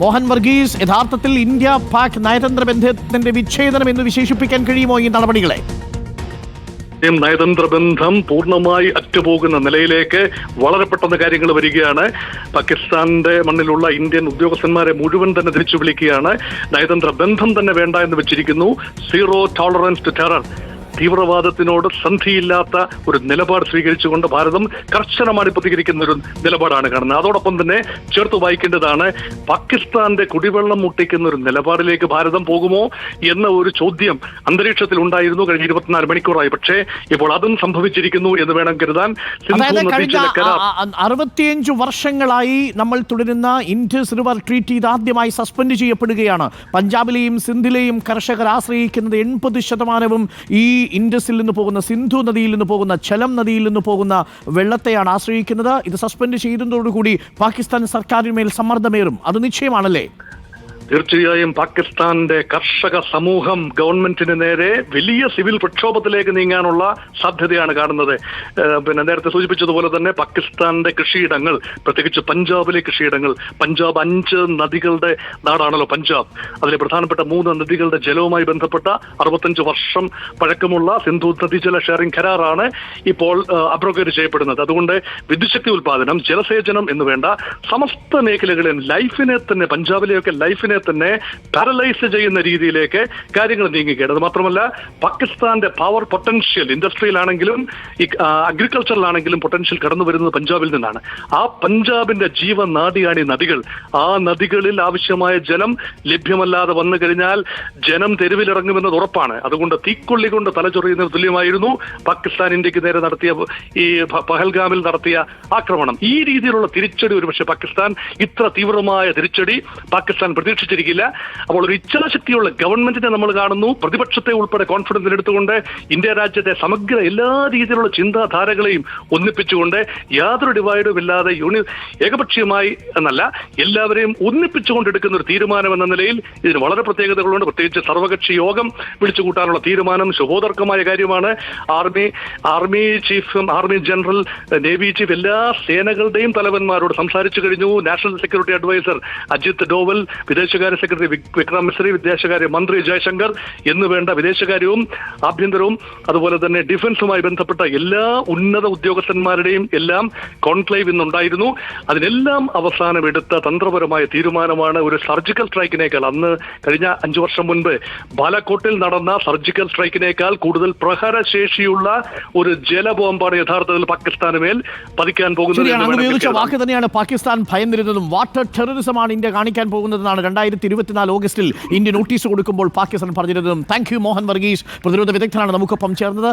മോഹൻ വർഗീസ് യഥാർത്ഥത്തിൽ ഇന്ത്യ പാക് നയതന്ത്ര ബന്ധത്തിന്റെ വിച്ഛേദനം എന്ന് വിശേഷിപ്പിക്കാൻ കഴിയുമോ ഈ നടപടികളെ? നയതന്ത്ര ബന്ധം പൂർണമായി അറ്റുപോകുന്ന നിലയിലേക്ക് വളരെ പെട്ടെന്ന് കാര്യങ്ങൾ വരികയാണ്. പാകിസ്ഥാന്റെ മണ്ണിലുള്ള ഇന്ത്യൻ ഉദ്യോഗസ്ഥന്മാരെ മുഴുവൻ തന്നെ തിരിച്ചു വിളിക്കുകയാണ്. നയതന്ത്ര ബന്ധം തന്നെ വേണ്ട എന്ന് വെച്ചിരിക്കുന്നു. സീറോ ടോളറൻസ് ടു ടെറർ തീവ്രവാദത്തിനോട് സന്ധിയില്ലാത്ത ഒരു നിലപാട് സ്വീകരിച്ചുകൊണ്ട് ഭാരതം കർശനമായി പ്രതികരിക്കുന്ന ഒരു നിലപാടാണ് കാണുന്നത്. അതോടൊപ്പം തന്നെ ചേർത്ത് വായിക്കേണ്ടതാണ് പാകിസ്ഥാന്റെ കുടിവെള്ളം മുട്ടിക്കുന്ന ഒരു നിലപാടിലേക്ക് ഭാരതം പോകുമോ എന്ന ഒരു ചോദ്യം അന്തരീക്ഷത്തിൽ ഉണ്ടായിരുന്നു കഴിഞ്ഞ ഇരുപത്തിനാല് മണിക്കൂറായി. പക്ഷേ ഇപ്പോൾ അതും സംഭവിച്ചിരിക്കുന്നു എന്ന് വേണം കരുതാൻ അറുപത്തിയഞ്ച് വർഷങ്ങളായി നമ്മൾ തുടരുന്ന ഇൻഡസ് റിവർ ട്രീറ്റ് ഇത് ആദ്യമായി സസ്പെൻഡ് ചെയ്യപ്പെടുകയാണ്. പഞ്ചാബിലെയും സിന്ധിലെയും കർഷകർ ആശ്രയിക്കുന്നത് എൺപത് ശതമാനവും ഈ ഇൻഡസിൽ നിന്ന് പോകുന്ന സിന്ധു നദിയിൽ നിന്ന് പോകുന്ന ചലം നദിയിൽ നിന്ന് പോകുന്ന വെള്ളത്തെയാണ് ആശ്രയിക്കുന്നത്. ഇത് സസ്പെൻഡ് ചെയ്തതോടുകൂടി പാകിസ്ഥാൻ സർക്കാരിന്മേൽ സമ്മർദ്ദമേറും. അത് നിശ്ചയമാണല്ലേ? തീർച്ചയായും പാകിസ്ഥാന്റെ കർഷക സമൂഹം ഗവൺമെന്റിന് നേരെ വലിയ സിവിൽ പ്രക്ഷോഭത്തിലേക്ക് നീങ്ങാനുള്ള സാധ്യതയാണ് കാണുന്നത്. പിന്നെ നേരത്തെ സൂചിപ്പിച്ചതുപോലെ തന്നെ പാകിസ്ഥാന്റെ കൃഷിയിടങ്ങൾ പ്രത്യേകിച്ച് പഞ്ചാബിലെ കൃഷിയിടങ്ങൾ പഞ്ചാബ് അഞ്ച് നദികളുടെ നാടാണല്ലോ പഞ്ചാബ്. അതിലെ പ്രധാനപ്പെട്ട മൂന്ന് നദികളുടെ ജലവുമായി ബന്ധപ്പെട്ട അറുപത്തഞ്ച് വർഷം പഴക്കമുള്ള സിന്ധു നദീജല ഷെയറിംഗ് കരാറാണ് ഇപ്പോൾ അബ്രോഗേറ്റ് ചെയ്യപ്പെടുന്നത്. അതുകൊണ്ട് വിദ്യുശക്തി ഉൽപാദനം ജലസേചനം എന്ന് വേണ്ട സമസ്ത മേഖലകളിലും ലൈഫിനെ തന്നെ പഞ്ചാബിലെയൊക്കെ ലൈഫിനെ തന്നെ പാരലൈസ് ചെയ്യുന്ന രീതിയിലേക്ക് കാര്യങ്ങൾ നീങ്ങുകയാണ്. അത് മാത്രമല്ല പാകിസ്ഥാന്റെ പവർ പൊട്ടൻഷ്യൽ ഇൻഡസ്ട്രിയിലാണെങ്കിലും ഈ അഗ്രികൾച്ചറിലാണെങ്കിലും പൊട്ടൻഷ്യൽ കടന്നു വരുന്നത് പഞ്ചാബിൽ നിന്നാണ്. ആ പഞ്ചാബിന്റെ ജീവനാടിയാണ് ഈ നദികൾ. ആ നദികളിൽ ആവശ്യമായ ജലം ലഭ്യമല്ലാതെ വന്നു കഴിഞ്ഞാൽ ജനം തെരുവിലിറങ്ങുമെന്നത് ഉറപ്പാണ്. അതുകൊണ്ട് തീക്കൊള്ളി കൊണ്ട് തലചൊറിയുന്നതിന് തുല്യമായിരുന്നു പാകിസ്ഥാൻ ഇന്ത്യയ്ക്ക് നേരെ നടത്തിയ ഈ പഹൽഗാമിൽ നടത്തിയ ആക്രമണം. ഈ രീതിയിലുള്ള തിരിച്ചടി ഒരുപക്ഷെ പാകിസ്ഥാൻ ഇത്ര തീവ്രമായ തിരിച്ചടി പാകിസ്ഥാൻ പ്രതീക്ഷിച്ചിരിക്കില്ല അപ്പോൾ ഒരു ഇച്ഛാശക്തിയുള്ള ഗവൺമെന്റിനെ നമ്മൾ കാണുന്നു. പ്രതിപക്ഷത്തെ ഉൾപ്പെടെ കോൺഫിഡൻസിൽ എടുത്തുകൊണ്ട് ഇന്ത്യ രാജ്യത്തെ സമഗ്ര എല്ലാ രീതിയിലുള്ള ചിന്താധാരകളെയും ഒന്നിപ്പിച്ചുകൊണ്ട് യാതൊരു ഡിവൈഡും ഇല്ലാതെ യൂണി ഏകപക്ഷീയമായി എന്നല്ല എല്ലാവരെയും ഒന്നിപ്പിച്ചുകൊണ്ട് എടുക്കുന്ന ഒരു തീരുമാനം എന്ന നിലയിൽ ഇതിന് വളരെ പ്രത്യേകതകളുണ്ട്. പ്രത്യേകിച്ച് സർവകക്ഷി യോഗം വിളിച്ചു കൂട്ടാനുള്ള തീരുമാനം ശുഭോദർക്കമായ കാര്യമാണ്. Army army chief army general navy chief എല്ലാ സേനകളുടെയും തലവന്മാരോട് സംസാരിച്ചു കഴിഞ്ഞു. National security adviser Ajit Doval വിദേശകാര്യ സെക്രട്ടറി വിക്- വിക്രം മിശ്രി വിദേശകാര്യ മന്ത്രി ജയശങ്കർ എന്ന് വേണ്ട വിദേശകാര്യവും ആഭ്യന്തരവും അതുപോലെ തന്നെ ഡിഫൻസുമായി ബന്ധപ്പെട്ട എല്ലാ ഉന്നത ഉദ്യോഗസ്ഥന്മാരുടെയും എല്ലാം കോൺക്ലേവ് ഇന്നുണ്ടായിരുന്നു. അതിനെല്ലാം അവസാനം എടുത്ത തന്ത്രപരമായ തീരുമാനമാണ് ഒരു സർജിക്കൽ സ്ട്രൈക്കിനേക്കാൾ. അന്ന് കഴിഞ്ഞ അഞ്ചു വർഷം മുൻപ് ബാലക്കോട്ടിൽ നടന്ന സർജിക്കൽ സ്ട്രൈക്കിനേക്കാൾ കൂടുതൽ പ്രഹരശേഷിയുള്ള ഒരു ജലബോംബാണ് യഥാർത്ഥത്തിൽ പാകിസ്ഥാന് മേൽ പതിക്കാൻ പോകുന്നത് വാക്ക് തന്നെയാണ് പാകിസ്ഥാൻ ഭയന്നിരുന്നതും. വാട്ടർ ടെററിസമാണ് ഇന്ത്യ കാണിക്കാൻ പോകുന്നതെന്നാണ് രണ്ടായിരത്തി ഇരുപത്തിനാല് ഓഗസ്റ്റിൽ ഇന്ത്യ നോട്ടീസ് കൊടുക്കുമ്പോൾ പാകിസ്ഥാൻ പറഞ്ഞിരുന്നതും താങ്ക് യു മോഹൻ വർഗീസ്. പ്രതിരോധ വിദഗ്ധനാണ് നമുക്കൊപ്പം ചേർന്നത്.